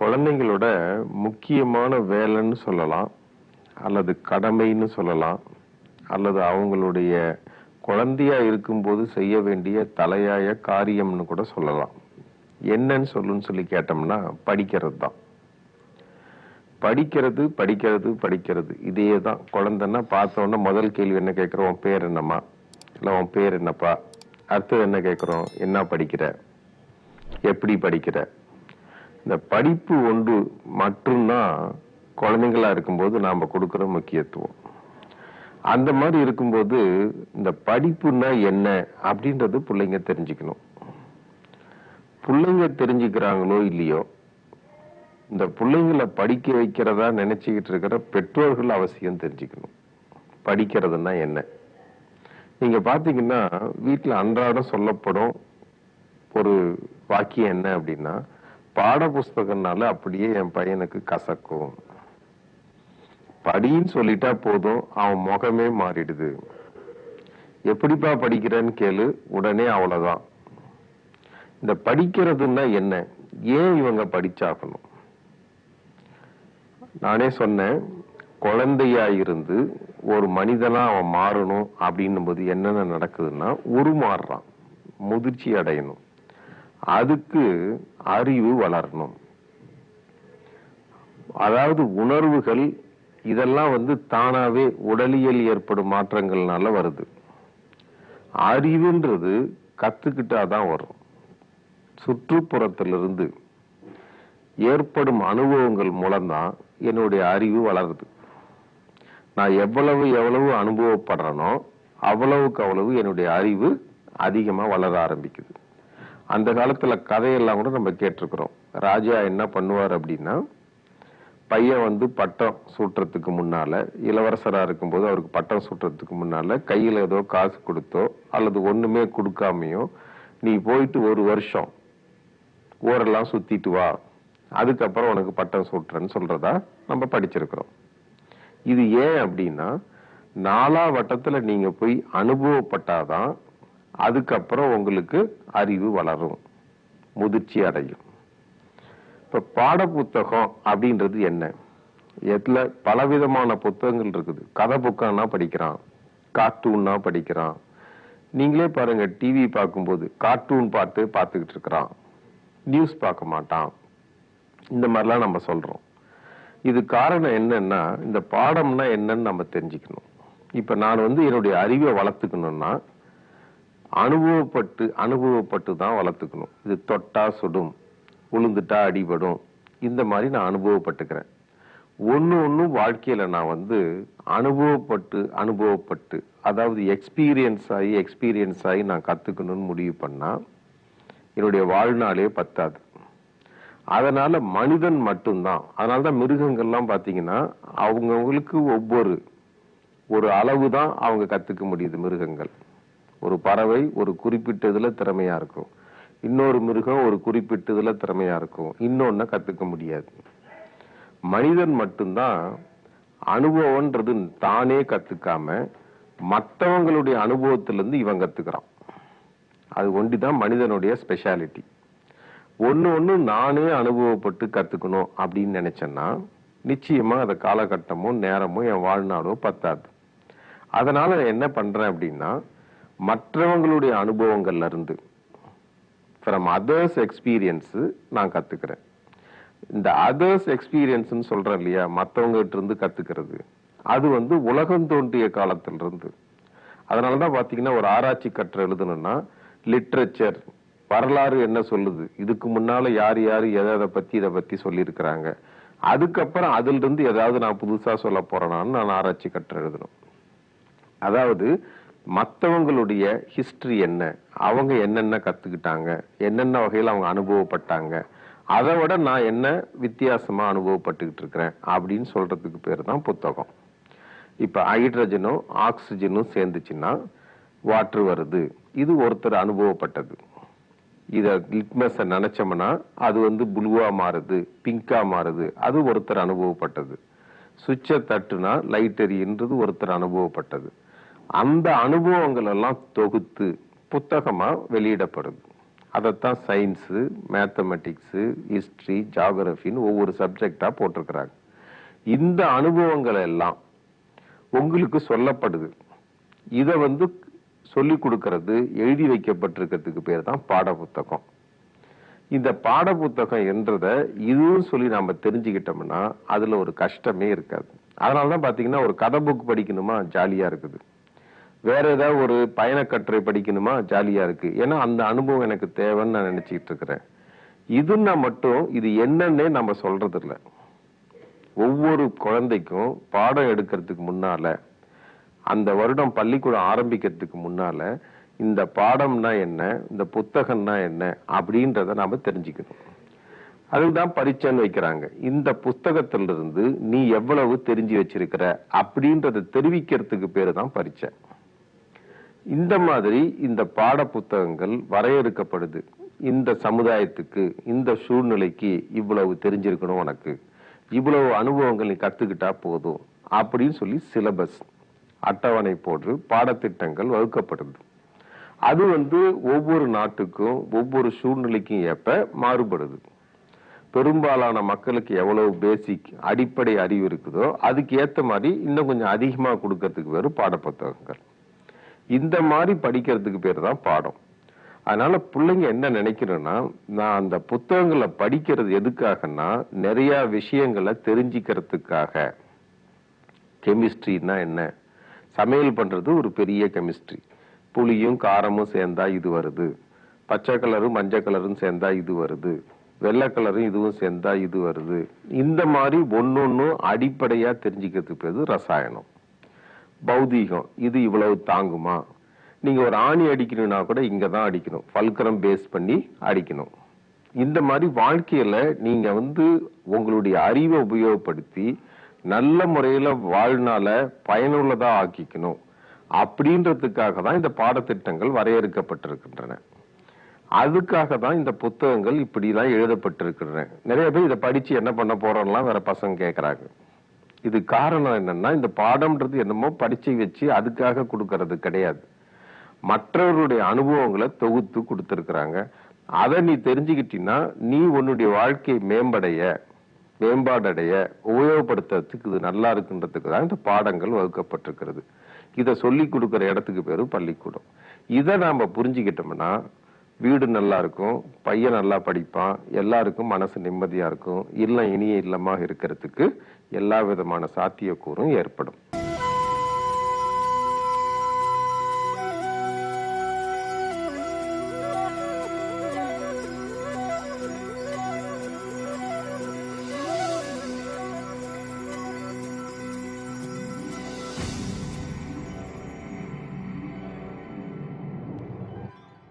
குழந்தைங்களோட முக்கியமான வேலைன்னு சொல்லலாம் அல்லது கடமைன்னு சொல்லலாம் அல்லது அவங்களுடைய குழந்தையா இருக்கும்போது செய்ய வேண்டிய தலையாய காரியம்னு கூட சொல்லலாம். என்னன்னு சொல்லுன்னு சொல்லி கேட்டோம்னா படிக்கிறது தான். படிக்கிறது படிக்கிறது படிக்கிறது. இதே தான். குழந்தைன்னா பார்த்த முதல் கேள்வி என்ன கேட்குறோம்? உன் பேர் என்னம்மா? இல்லை உன் பேர் என்னப்பா? அடுத்தது என்ன கேட்குறோம்? என்ன படிக்கிற? எப்படி படிக்கிற? இந்த படிப்பு ஒன்று மட்டும்தான் குழந்தைங்களா இருக்கும்போது நாம கொடுக்கிற முக்கியத்துவம். அந்த மாதிரி இருக்கும்போது இந்த படிப்புன்னா என்ன அப்படின்றது பிள்ளைங்க தெரிஞ்சுக்கணும். பிள்ளைங்க தெரிஞ்சுக்கிறாங்களோ இல்லையோ இந்த பிள்ளைங்களை படிக்க வைக்கிறதா நினைச்சுக்கிட்டு இருக்கிற பெற்றோர்கள் அவசியம் தெரிஞ்சுக்கணும். படிக்கிறதுனா என்ன? நீங்க பாத்தீங்கன்னா வீட்டுல அன்றாடம் சொல்லப்படும் ஒரு வாக்கியம் என்ன அப்படின்னா பாட புஸ்தகம்னால அப்படியே என் பையனுக்கு கசக்கும். படின்னு சொல்லிட்டா போதும் அவன் முகமே மாறிடுது. எப்படிப்பா படிக்கிறேன்னு கேளு உடனே அவ்வளவுதான். இந்த படிக்கிறதுன்னா என்ன? ஏன் இவங்க படிச்சாகணும்? நானே சொன்னேன் குழந்தையா இருந்து ஒரு மனிதனா அவன் மாறணும் அப்படின்னும் போது என்னென்ன நடக்குதுன்னா உருமாறுறான் முதிர்ச்சி அடையணும். அதுக்கு அறிவு வளரணும். அதாவது உணர்வுகள் இதெல்லாம் வந்து தானாவே உடலியல் ஏற்படும் மாற்றங்கள்னால வருது. அறிவுன்றது கத்துக்கிட்டாதான் வரும். சுற்றுப்புறத்திலிருந்து ஏற்படும் அனுபவங்கள் மூலம்தான் என்னுடைய அறிவு வளருது. நான் எவ்வளவு எவ்வளவு அனுபவப்படுறேனோ அவ்வளவுக்கு அவ்வளவு என்னுடைய அறிவு அதிகமாக வளர ஆரம்பிக்குது. அந்த காலத்தில் கதையெல்லாம் கூட நம்ம கேட்டிருக்கிறோம். ராஜா என்ன பண்ணுவார் அப்படின்னா பையன் வந்து பட்டம் சூட்டுறதுக்கு முன்னால் இளவரசராக இருக்கும்போது அவருக்கு பட்டம் சூட்டுறதுக்கு முன்னால் கையில் ஏதோ காசு கொடுத்தோ அல்லது ஒன்றுமே கொடுக்காமையோ நீ போயிட்டு ஒரு வருஷம் ஊரெல்லாம் சுற்றிட்டு வா. அதுக்கப்புறம் உனக்கு பட்டம் சூட்டுறேன்னு சொல்கிறதா நம்ம படிச்சிருக்கிறோம். இது ஏன் அப்படின்னா நாலா வட்டத்தில் நீங்கள் போய் அனுபவப்பட்டாதான் அதுக்கப்புறம் உங்களுக்கு அறிவு வளரும் முதிர்ச்சி அடையும். இப்போ பாட புத்தகம் அப்படின்றது என்ன? எதில் பலவிதமான புத்தகங்கள் இருக்குது. கதை புக்கம்னா படிக்கிறான் கார்ட்டூன்னா படிக்கிறான். நீங்களே பாருங்க டிவி பார்க்கும்போது கார்ட்டூன் பார்த்து பார்த்துக்கிட்டு இருக்கிறான். நியூஸ் பார்க்க மாட்டான். இந்த மாதிரிலாம் நம்ம சொல்றோம். இது காரணம் என்னன்னா இந்த பாடம்னா என்னன்னு நம்ம தெரிஞ்சுக்கணும். இப்ப நான் வந்து என்னுடைய அறிவை வளர்த்துக்கணும்னா அனுபவப்பட்டு அனுபவப்பட்டு தான் வளர்த்துக்கணும். இது தொட்டா சுடும் உளுந்துட்டா அடிபடும். இந்த மாதிரி நான் அனுபவப்பட்டுக்கிறேன். ஒன்று ஒன்றும் வாழ்க்கையில் நான் வந்து அனுபவப்பட்டு அனுபவப்பட்டு அதாவது எக்ஸ்பீரியன்ஸ் ஆகி எக்ஸ்பீரியன்ஸ் ஆகி நான் கற்றுக்கணும்னு முடிவு பண்ணால் என்னுடைய வாழ்நாளே பத்தாது. அதனால் மனிதன் மட்டும்தான். அதனாலதான் மிருகங்கள்லாம் பார்த்தீங்கன்னா அவங்கவுங்களுக்கு ஒவ்வொரு ஒரு அளவு தான் அவங்க கற்றுக்க முடியுது மிருகங்கள். ஒரு பறவை ஒரு குறிப்பிட்ட இதில் திறமையாக இருக்கும். இன்னொரு மிருகம் ஒரு குறிப்பிட்ட இதில் திறமையாக இருக்கும். இன்னொன்று கற்றுக்க முடியாது. மனிதன் மட்டும்தான் அனுபவம்ன்றது தானே கற்றுக்காம மற்றவங்களுடைய அனுபவத்திலேருந்து இவன் கற்றுக்கிறான் அது ஒண்டி தான் மனிதனுடைய ஸ்பெஷாலிட்டி ஒன்று ஒன்று நானே அனுபவப்பட்டு கற்றுக்கணும் அப்படின்னு நினச்சேன்னா நிச்சயமாக அந்த காலகட்டமும் நேரமும் என் வாழ்நாளோ பத்தாது. அதனால் நான் என்ன பண்ணுறேன் அப்படின்னா மற்றவங்களுடைய அனுபவங்கள்ல இருந்து ஃப்ரம் அதர்ஸ் எக்ஸ்பீரியன்ஸு நான் கற்றுக்கிறேன் இந்த அதர்ஸ் எக்ஸ்பீரியன்ஸ்னு சொல்கிறேன் இல்லையா? மத்தவங்க கிட்ட இருந்து கற்றுக்கிறது அது வந்து உலகம் தோன்றிய காலத்திலிருந்து. அதனால தான் பார்த்தீங்கன்னா ஒரு ஆராய்ச்சி கற்றை எழுதணும்னா லிட்ரேச்சர் வரலாறு என்ன சொல்லுது? இதுக்கு முன்னால யார் யார் எதை எதை பற்றி இதை பற்றி சொல்லியிருக்கிறாங்க? அதுக்கப்புறம் அதிலிருந்து ஏதாவது நான் புதுசாக சொல்ல போகிறேனான்னு நான் ஆராய்ச்சி கற்றை எழுதணும். அதாவது மற்றவங்களுடைய ஹிஸ்ட்ரி என்ன? அவங்க என்னென்ன கற்றுக்கிட்டாங்க என்னென்ன வகையில் அவங்க அனுபவப்பட்டாங்க? அதை விட நான் என்ன வித்தியாசமாக அனுபவப்பட்டுக்கிட்டு இருக்கிறேன் அப்படின்னு சொல்கிறதுக்கு பேர் தான் புத்தகம். இப்போ ஹைட்ரஜனும் ஆக்சிஜனும் சேர்ந்துச்சுன்னா வாட்ரு வருது. இது ஒருத்தர் அனுபவப்பட்டது. இதை லிட்மஸை நினச்சோம்னா அது வந்து ப்ளூவாக மாறுது பிங்காக மாறுது. அது ஒருத்தர் அனுபவப்பட்டது. சுவிட்சை தட்டுனா லைட் எரியுன்றது ஒருத்தர் அனுபவப்பட்டது. அந்த அனுபவங்கள் எல்லாம் தொகுத்து புத்தகமாக வெளியிடப்படுது. அதைத்தான் சயின்ஸு மேத்தமெட்டிக்ஸு ஹிஸ்ட்ரி ஜாகிரஃபின்னு ஒவ்வொரு சப்ஜெக்டாக போட்டிருக்கிறாங்க. இந்த அனுபவங்கள் எல்லாம் உங்களுக்கு சொல்லப்படுது. இதை வந்து சொல்லி கொடுக்கறது எழுதி வைக்கப்பட்டிருக்கிறதுக்கு பேர் தான் பாட புத்தகம் இந்த பாட புத்தகம் என்றத இதுவும் சொல்லி நாம் தெரிஞ்சுக்கிட்டோம்னா அதில் ஒரு கஷ்டமே இருக்காது. அதனாலதான் பார்த்தீங்கன்னா ஒரு கதை புக் படிக்கணுமா? ஜாலியாக இருக்குது. வேற ஏதாவது ஒரு பயணக்கட்டுரை படிக்கணுமா? ஜாலியா இருக்கு. ஏன்னா அந்த அனுபவம் எனக்கு தேவைன்னு நான் நினைச்சிட்டு இருக்கிறேன். இதுன்னா மட்டும் இது என்னன்னே நம்ம சொல்றது இல்ல ஒவ்வொரு குழந்தைக்கும் பாடம் எடுக்கிறதுக்கு முன்னால அந்த வருடம் பள்ளிக்கூடம் ஆரம்பிக்கிறதுக்கு முன்னால இந்த பாடம்னா என்ன? இந்த புத்தகம்னா என்ன? அப்படின்றத நாம தெரிஞ்சுக்கணும். அதுதான் பரீட்சைன்னு வைக்கிறாங்க. இந்த புஸ்தகத்திலிருந்து நீ எவ்வளவு தெரிஞ்சு வச்சிருக்கிற? அப்படின்றத தெரிவிக்கிறதுக்கு பேரு தான் பரீட்சை இந்த மாதிரி இந்த பாட புத்தகங்கள் வரையறுக்கப்படுது. இந்த சமுதாயத்துக்கு இந்த சூழ்நிலைக்கு இவ்வளவு தெரிஞ்சிருக்கணும் உனக்கு. இவ்வளவு அனுபவங்கள் நீ கத்துக்கிட்டா போதும் அப்படின்னு சொல்லி சிலபஸ் அட்டவணை போன்று பாடத்திட்டங்கள் வகுக்கப்படுது. அது வந்து ஒவ்வொரு நாட்டுக்கும் ஒவ்வொரு சூழ்நிலைக்கும் ஏற்ப மாறுபடுது. பெரும்பாலான மக்களுக்கு எவ்வளவு பேசிக் அடிப்படை அறிவு இருக்குதோ அதுக்கு ஏற்ற மாதிரி இன்னும் கொஞ்சம் அதிகமாக கொடுக்கறதுக்கு வேறு பாடப்புத்தகங்கள். இந்த மாதிரி படிக்கிறதுக்கு பேர் தான் பாடம். அதனால பிள்ளைங்க என்ன நினைக்கிறேன்னா நான் அந்த புத்தகங்களை படிக்கிறது எதுக்காகன்னா நிறைய விஷயங்களை தெரிஞ்சுக்கிறதுக்காக. கெமிஸ்ட்ரின்னா என்ன? சமையல் பண்றது ஒரு பெரிய கெமிஸ்ட்ரி. புளியும் காரமும் சேர்ந்தா இது வருது. பச்சை கலரும் மஞ்சள் கலரும் சேர்ந்தா இது வருது. வெள்ளை கலரும் இதுவும் சேர்ந்தா இது வருது. இந்த மாதிரி ஒன்னொன்னும் அடிப்படையா தெரிஞ்சுக்கிறதுக்கு பேரு ரசாயனம். பௌதீகம். இது இவ்வளவு தாங்குமா? நீங்க ஒரு ஆணி அடிக்கணும்னா கூட இங்க தான் அடிக்கணும். பல்கரம் பேஸ் பண்ணி அடிக்கணும். இந்த மாதிரி வாழ்க்கையில நீங்க வந்து உங்களுடைய அறிவை உபயோகப்படுத்தி நல்ல முறையில வாழ்நாள பயனுள்ளதா ஆக்கிக்கணும். அப்படின்றதுக்காக தான் இந்த பாடத்திட்டங்கள் வரையறுக்கப்பட்டிருக்கின்றன. அதுக்காக தான் இந்த புத்தகங்கள் இப்படிலாம் எழுதப்பட்டிருக்கின்றன. நிறைய பேர் இதை படிச்சு என்ன பண்ண போறோம்லாம் வேற பசங்க கேக்குறாங்க. இது காரணம் என்னன்னா இந்த பாடம்ன்றது என்னமோ படிச்சு வச்சு அதுக்காக கொடுக்கறது கிடையாது. மற்றவருடைய அனுபவங்களை தொகுத்து கொடுத்துருக்குறாங்க. அதை நீ தெரிஞ்சுக்கிட்டீன்னா நீ உன்னுடைய வாழ்க்கையை மேம்படைய மேம்பாடடைய உபயோகப்படுத்துறதுக்கு இது நல்லா இருக்குன்றதுக்கு தான் இந்த பாடங்கள் வகுக்கப்பட்டிருக்கிறது. இதை சொல்லி கொடுக்குற இடத்துக்கு பேர் பள்ளிக்கூடம். இதை நாம் புரிஞ்சுக்கிட்டோம்னா வீடு நல்லா இருக்கும் பையன் நல்லா படிப்பான் எல்லாருக்கும் மனசு நிம்மதியா இருக்கும் இல்லம் இனிய இல்லமாக இருக்கிறதுக்கு எல்லா விதமான சாத்தியக்கூறும் ஏற்படும்.